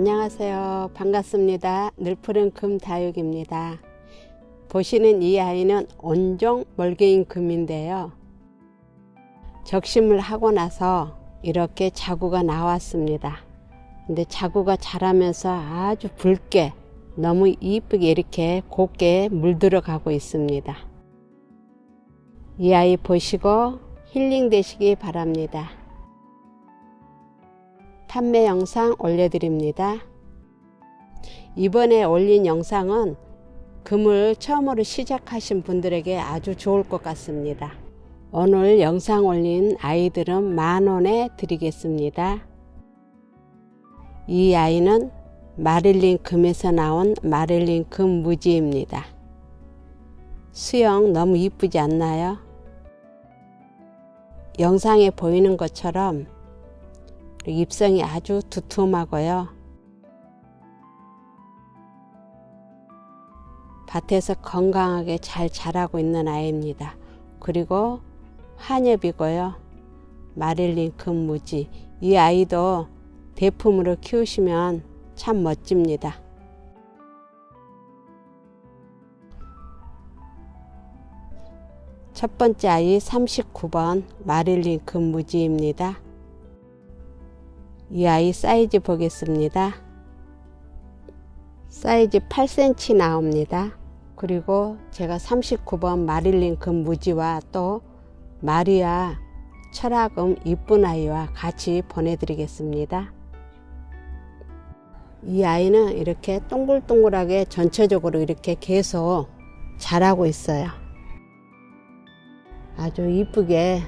안녕하세요. 반갑습니다. 늘푸른 금 다육입니다. 보시는 이 아이는 온종 멀개인 금인데요. 적심을 하고 나서 이렇게 자구가 나왔습니다. 근데 자구가 자라면서 아주 붉게 너무 이쁘게 이렇게 곱게 물들어 가고 있습니다. 이 아이 보시고 힐링 되시기 바랍니다. 판매 영상 올려드립니다. 이번에 올린 영상은 금을 처음으로 시작하신 분들에게 아주 좋을 것 같습니다. 오늘 영상 올린 아이들은 만 원에 드리겠습니다. 이 아이는 마릴린 금에서 나온 마릴린 금 무지입니다. 수영 너무 이쁘지 않나요? 영상에 보이는 것처럼 잎성이 아주 두툼하고요. 밭에서 건강하게 잘 자라고 있는 아이입니다. 그리고 한엽이고요. 마릴린 금무지. 이 아이도 대품으로 키우시면 참 멋집니다. 첫 번째 아이 39번 마릴린 금무지입니다. 이 아이 사이즈 보겠습니다. 사이즈 8cm 나옵니다. 그리고 제가 39번 마릴린 금 무지와 또 마리아 철학금 이쁜 아이와 같이 보내드리겠습니다. 이 아이는 이렇게 동글동글하게 전체적으로 이렇게 계속 자라고 있어요. 아주 이쁘게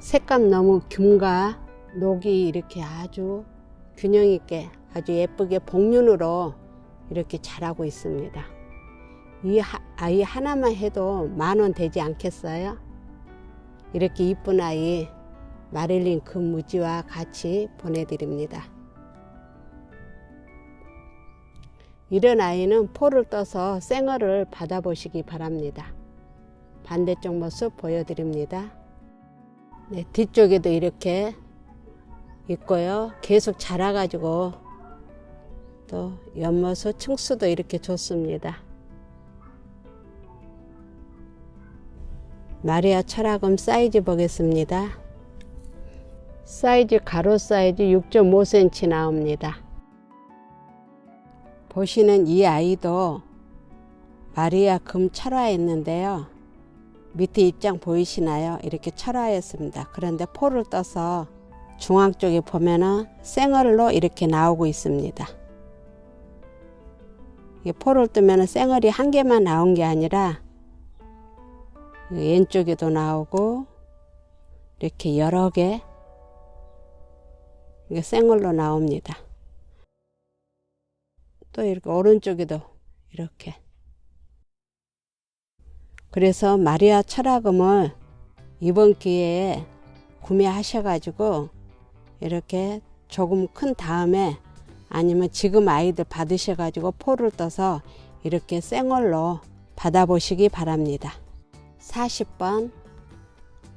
색감 너무 균과 녹이 이렇게 아주 균형 있게 아주 예쁘게 복륜으로 이렇게 자라고 있습니다. 이 아이 하나만 해도 만 원 되지 않겠어요? 이렇게 이쁜 아이 마릴린 금무지와 같이 보내드립니다. 이런 아이는 포를 떠서 생얼을 받아보시기 바랍니다. 반대쪽 모습 보여드립니다. 네, 뒤쪽에도 이렇게 있고요. 계속 자라가지고 또 연못수 층수도 이렇게 좋습니다. 마리아 철학금 사이즈 보겠습니다. 사이즈 가로 사이즈 6.5cm 나옵니다. 보시는 이 아이도 마리아 금 철화했는데요. 밑에 입장 보이시나요? 이렇게 철화했습니다. 그런데 포를 떠서 중앙 쪽에 보면은 생얼로 이렇게 나오고 있습니다. 포를 뜨면 생얼이 한 개만 나온 게 아니라 왼쪽에도 나오고 이렇게 여러 개 생얼로 나옵니다. 또 이렇게 오른쪽에도 이렇게 그래서 마리아 철학음을 이번 기회에 구매하셔가지고 이렇게 조금 큰 다음에 아니면 지금 아이들 받으셔가지고 포를 떠서 이렇게 생얼로 받아보시기 바랍니다. 40번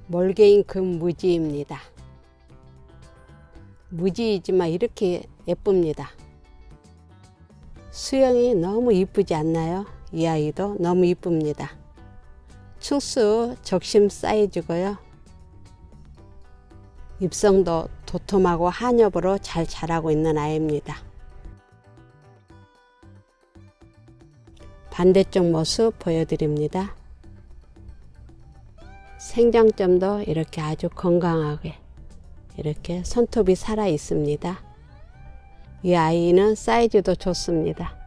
몰개인 금 무지입니다. 무지이지만 이렇게 예쁩니다. 수영이 너무 이쁘지 않나요? 이 아이도 너무 이쁩니다. 충수 적심 사이즈고요. 입성도 도톰하고 한엽으로 잘 자라고 있는 아이입니다. 반대쪽 모습 보여드립니다. 생장점도 이렇게 아주 건강하게 이렇게 손톱이 살아 있습니다. 이 아이는 사이즈도 좋습니다.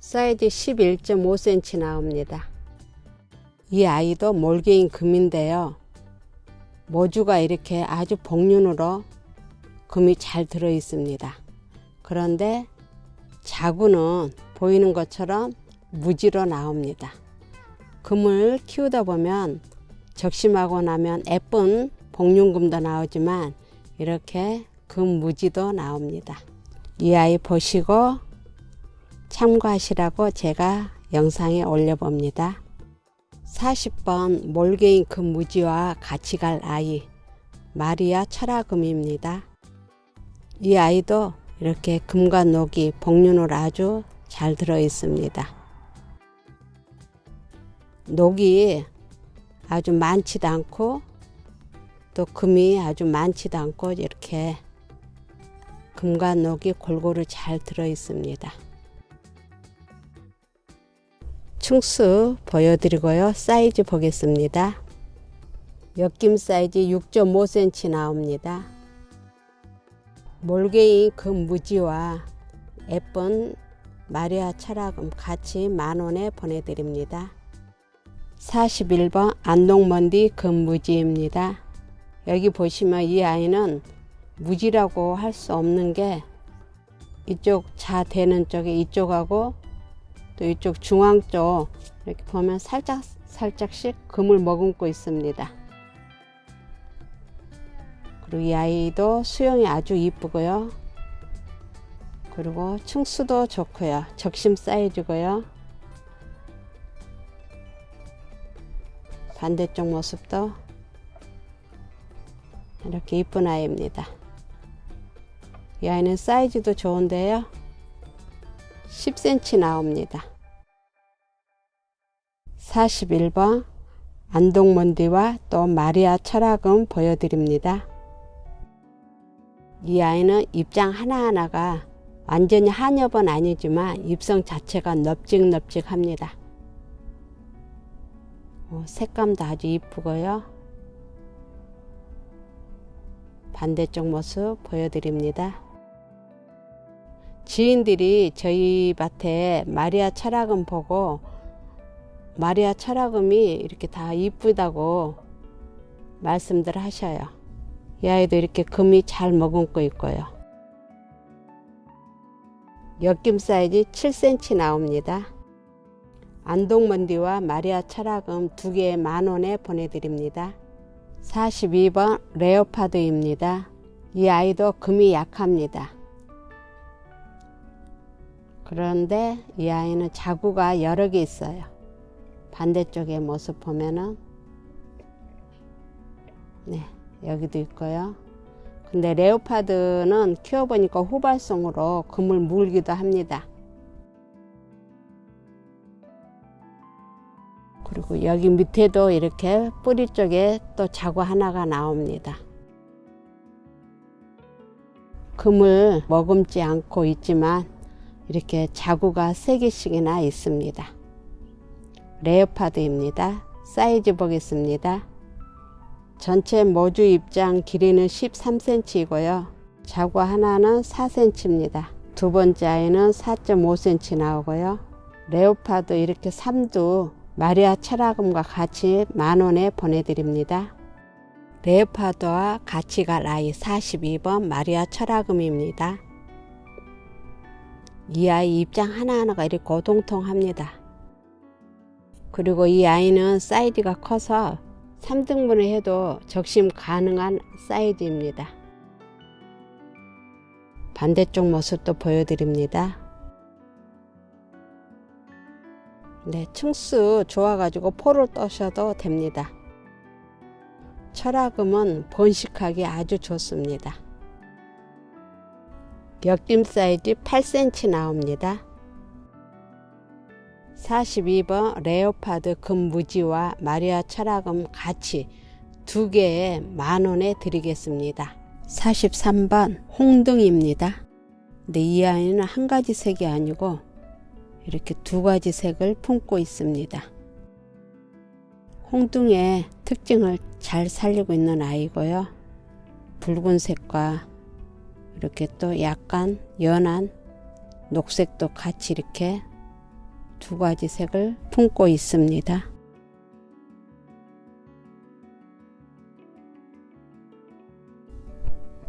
사이즈 11.5cm 나옵니다. 이 아이도 몰개인 금인데요. 모주가 이렇게 아주 복륜으로 금이 잘 들어 있습니다. 그런데 자구는 보이는 것처럼 무지로 나옵니다. 금을 키우다 보면 적심하고 나면 예쁜 복륜금도 나오지만 이렇게 금 무지도 나옵니다. 이 아이 보시고 참고하시라고 제가 영상에 올려봅니다. 40번 몰개인 금무지와 같이 갈 아이 마리아 철화금입니다. 이 아이도 이렇게 금과 녹이 복륜으로 아주 잘 들어 있습니다. 녹이 아주 많지도 않고 또 금이 아주 많지도 않고 이렇게 금과 녹이 골고루 잘 들어 있습니다. 충수 보여드리고요. 사이즈 보겠습니다. 엮임 사이즈 6.5cm 나옵니다. 몰개이 금무지와 예쁜 마리아 철학금 같이 만원에 보내드립니다. 41번 안동먼디 금무지입니다. 여기 보시면 이 아이는 무지라고 할 수 없는 게 이쪽 자 되는 쪽에 이쪽하고 또 이쪽 중앙 쪽 이렇게 보면 살짝 살짝씩 금을 머금고 있습니다. 그리고 이 아이도 수영이 아주 이쁘고요. 그리고 층수도 좋고요. 적심 사이즈고요. 반대쪽 모습도 이렇게 이쁜 아이입니다. 이 아이는 사이즈도 좋은데요. 10cm 나옵니다. 41번 안동몬디와 또 마리아 철학음 보여드립니다. 이 아이는 입장 하나하나가 완전히 한엽은 아니지만 입성 자체가 넙직넙직합니다. 어, 색감도 아주 이쁘고요. 반대쪽 모습 보여드립니다. 지인들이 저희 밭에 마리아 철학음 보고 마리아 철학음이 이렇게 다 이쁘다고 말씀들 하셔요. 이 아이도 이렇게 금이 잘 머금고 있고요. 엮임 사이즈 7cm 나옵니다. 안동먼디와 마리아 철학음 두 개에 만 원에 보내드립니다. 42번 레오파드입니다. 이 아이도 금이 약합니다. 그런데 이 아이는 자구가 여러 개 있어요. 반대쪽의 모습 보면은 네 여기도 있고요. 근데 레오파드는 키워보니까 후발성으로 금을 물기도 합니다. 그리고 여기 밑에도 이렇게 뿌리 쪽에 또 자구 하나가 나옵니다. 금을 머금지 않고 있지만 이렇게 자구가 세 개씩이나 있습니다. 레오파드입니다. 사이즈 보겠습니다. 전체 모주 입장 길이는 13cm이고요. 자구 하나는 4cm입니다. 두 번째 아이는 4.5cm 나오고요. 레오파드 이렇게 3두 마리아 철학음과 같이 만원에 보내드립니다. 레오파드와 같이 갈 아이 42번 마리아 철학음입니다. 이 아이 입장 하나하나가 이렇게 고동통합니다. 그리고 이 아이는 사이즈가 커서 3등분을 해도 적심 가능한 사이즈입니다. 반대쪽 모습도 보여드립니다. 네, 층수 좋아가지고 포를 떠셔도 됩니다. 철학음은 번식하기 아주 좋습니다. 엮임 사이즈 8cm 나옵니다. 42번 레오파드 금무지와 마리아 철학음 같이 두 개에 만 원에 드리겠습니다. 43번 홍등입니다. 근데 이 아이는 한 가지 색이 아니고 이렇게 두 가지 색을 품고 있습니다. 홍등의 특징을 잘 살리고 있는 아이고요. 붉은색과 이렇게 또 약간 연한 녹색도 같이 이렇게 두 가지 색을 품고 있습니다.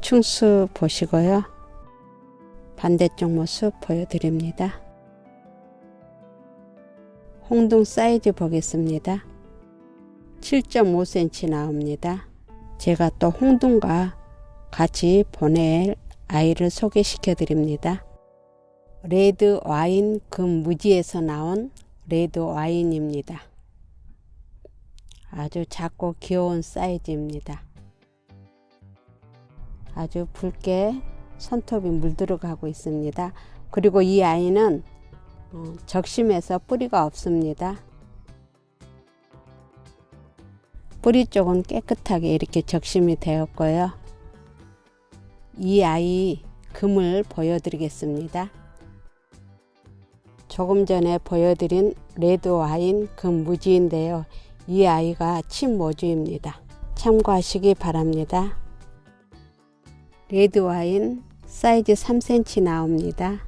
충수 보시고요. 반대쪽 모습 보여드립니다. 홍동 사이즈 보겠습니다. 7.5cm 나옵니다. 제가 또 홍동과 같이 보낼 아이를 소개시켜 드립니다. 레드 와인 금무지에서 나온 레드 와인입니다. 아주 작고 귀여운 사이즈입니다. 아주 붉게 손톱이 물들어가고 있습니다. 그리고 이 아이는 어, 적심해서 뿌리가 없습니다. 뿌리 쪽은 깨끗하게 이렇게 적심이 되었고요. 이 아이 금을 보여드리겠습니다. 조금 전에 보여드린 레드 와인 금 무지인데요. 이 아이가 침모주입니다. 참고하시기 바랍니다. 레드 와인 사이즈 3cm 나옵니다.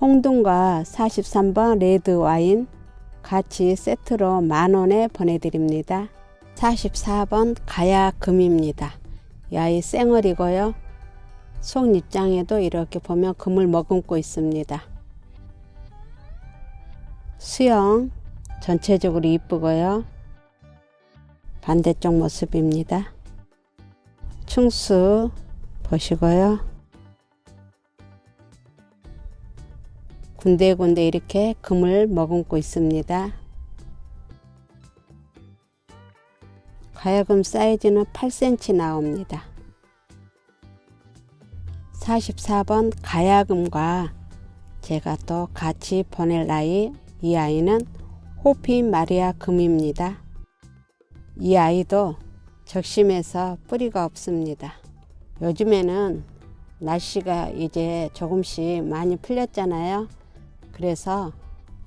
홍등과 43번 레드 와인 같이 세트로 만원에 보내드립니다. 44번 가야 금입니다. 야이 쌩얼이고요. 속 입장에도 이렇게 보면 금을 머금고 있습니다. 수영 전체적으로 이쁘고요. 반대쪽 모습입니다. 충수 보시고요. 군데군데 이렇게 금을 머금고 있습니다. 가야금 사이즈는 8cm 나옵니다. 44번 가야금과 제가 또 같이 보낼 아이 이 아이는 호피 마리아 금입니다. 이 아이도 적심해서 뿌리가 없습니다. 요즘에는 날씨가 이제 조금씩 많이 풀렸잖아요. 그래서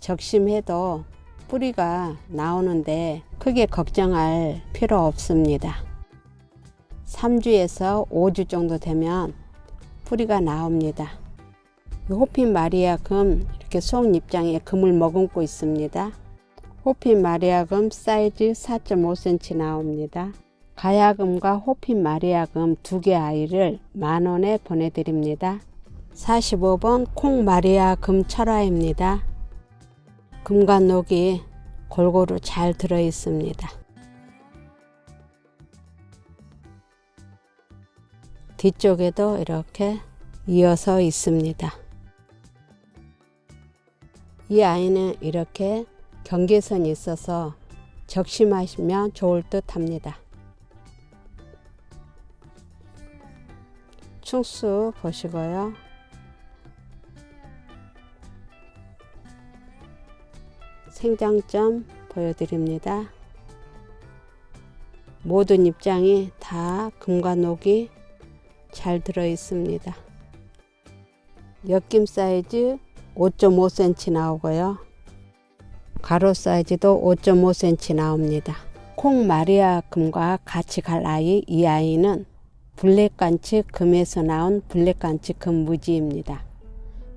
적심해도 뿌리가 나오는데 크게 걱정할 필요 없습니다. 3주에서 5주 정도 되면 뿌리가 나옵니다. 호핀 마리아 금 이렇게 속 입장에 금을 머금고 있습니다. 호핀 마리아 금 사이즈 4.5cm 나옵니다. 가야금과 호핀 마리아금 두 개 아이를 만원에 보내드립니다. 45번 콩 마리아 금 철화입니다. 금과 녹이 골고루 잘 들어 있습니다. 뒤쪽에도 이렇게 이어서 있습니다. 이 아이는 이렇게 경계선이 있어서 적심하시면 좋을 듯 합니다. 충수 보시고요. 생장점 보여드립니다. 모든 입장이 다 금과 녹이 잘 들어 있습니다. 엮임 사이즈 5.5cm 나오고요. 가로 사이즈도 5.5cm 나옵니다. 콩 마리아 금과 같이 갈 아이 이 아이는 블랙간츠 금에서 나온 블랙간츠 금 무지입니다.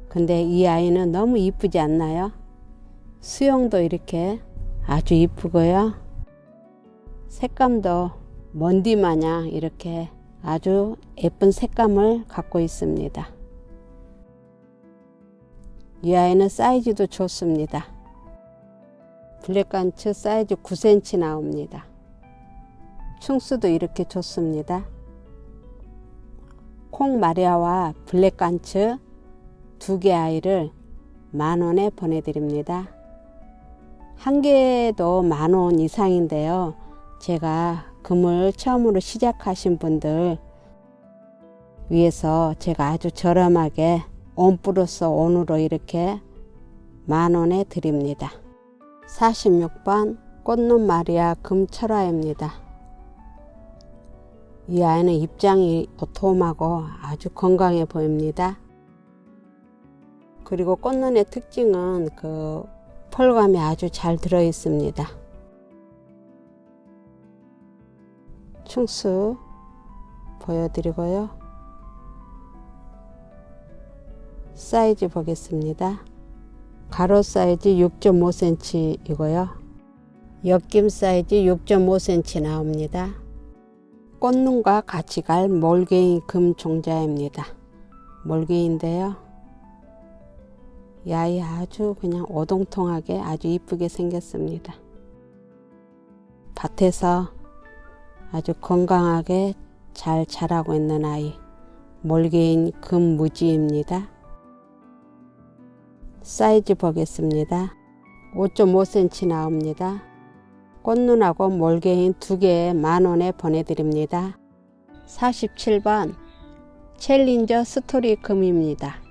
근데 이 아이는 너무 이쁘지 않나요? 수영도 이렇게 아주 이쁘고요. 색감도 먼디 마냥 이렇게 아주 예쁜 색감을 갖고 있습니다. 이 아이는 사이즈도 좋습니다. 블랙간츠 사이즈 9cm 나옵니다. 충수도 이렇게 좋습니다. 콩 마리아와 블랙간츠 두 개 아이를 만 원에 보내드립니다. 한 개도 만원 이상인데요. 제가 금을 처음으로 시작하신 분들 위해서 제가 아주 저렴하게 온 플러스 온으로 이렇게 만 원에 드립니다. 46번 꽃눈 마리아 금철화입니다. 이 아이는 입장이 도톰하고 아주 건강해 보입니다. 그리고 꽃눈의 특징은 그 펄감이 아주 잘 들어 있습니다. 충수 보여드리고요. 사이즈 보겠습니다. 가로 사이즈 6.5cm이고요. 엮임 사이즈 6.5cm 나옵니다. 꽃눈과 같이 갈 몰개인 금 종자입니다. 몰개인데요. 야이 아주 그냥 오동통하게 아주 이쁘게 생겼습니다. 밭에서 아주 건강하게 잘 자라고 있는 아이 몰개인 금무지입니다. 사이즈 보겠습니다. 5.5cm 나옵니다. 꽃눈하고 몰개인 두 개에 만원에 보내드립니다. 47번 챌린저 스토리 금입니다.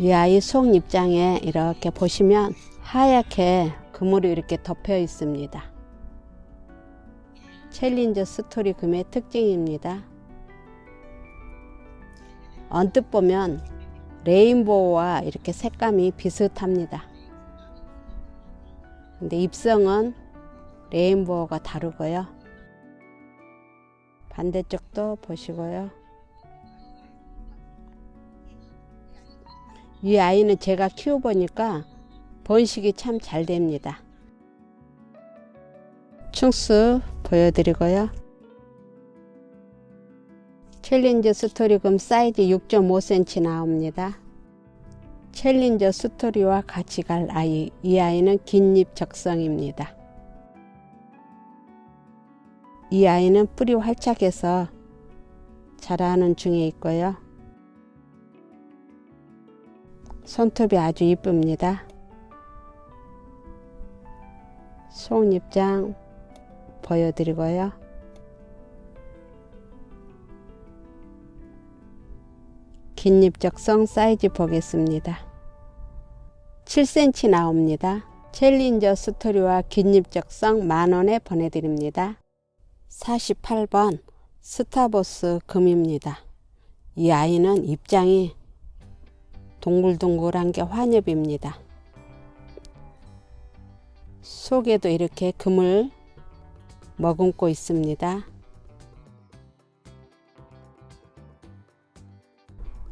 이 아이 속 입장에 이렇게 보시면 하얗게 금으로 이렇게 덮여 있습니다. 챌린저 스토리 금의 특징입니다. 언뜻 보면 레인보우와 이렇게 색감이 비슷합니다. 근데 입성은 레인보우가 다르고요. 반대쪽도 보시고요. 이 아이는 제가 키워보니까 번식이 참 잘 됩니다. 충수 보여드리고요. 챌린저 스토리금 사이즈 6.5cm 나옵니다. 챌린저 스토리와 같이 갈 아이, 이 아이는 긴잎 적성입니다. 이 아이는 뿌리 활착해서 자라는 중에 있고요. 손톱이 아주 이쁩니다. 속잎장 보여드리고요. 긴잎 적성 사이즈 보겠습니다. 7cm 나옵니다. 챌린저 스토리와 긴잎 적성 만원에 보내드립니다. 48번 스타버스 금입니다. 이 아이는 입장이 동글동글한 게 환엽입니다. 속에도 이렇게 금을 머금고 있습니다.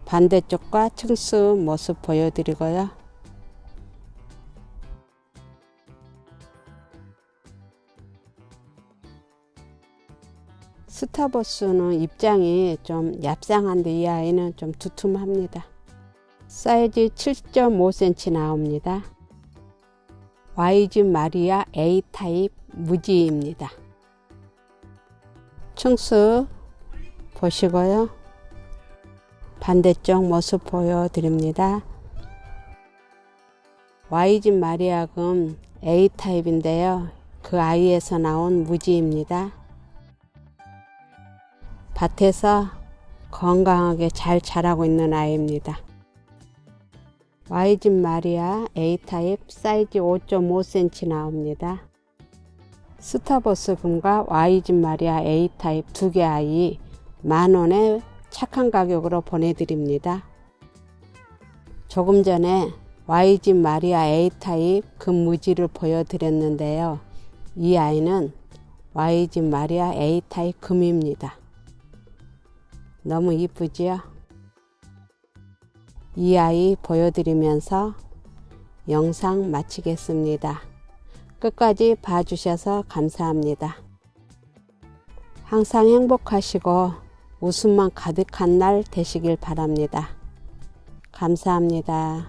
반대쪽과 층수 모습 보여드리고요. 스타버스는 입장이 좀 얍상한데 이 아이는 좀 두툼합니다. 사이즈 7.5cm 나옵니다. YG 마리아 A 타입 무지입니다. 충수 보시고요. 반대쪽 모습 보여드립니다. YG 마리아금 A 타입인데요. 그 아이에서 나온 무지입니다. 밭에서 건강하게 잘 자라고 있는 아이입니다. Y집 마리아 A타입 사이즈 5.5cm 나옵니다. 스타버스 금과 Y집 마리아 A타입 두 개 아이 만원에 착한 가격으로 보내드립니다. 조금 전에 Y집 마리아 A타입 금무지를 보여드렸는데요. 이 아이는 Y집 마리아 A타입 금입니다. 너무 이쁘지요? 이 아이 보여드리면서 영상 마치겠습니다. 끝까지 봐주셔서 감사합니다. 항상 행복하시고 웃음만 가득한 날 되시길 바랍니다. 감사합니다.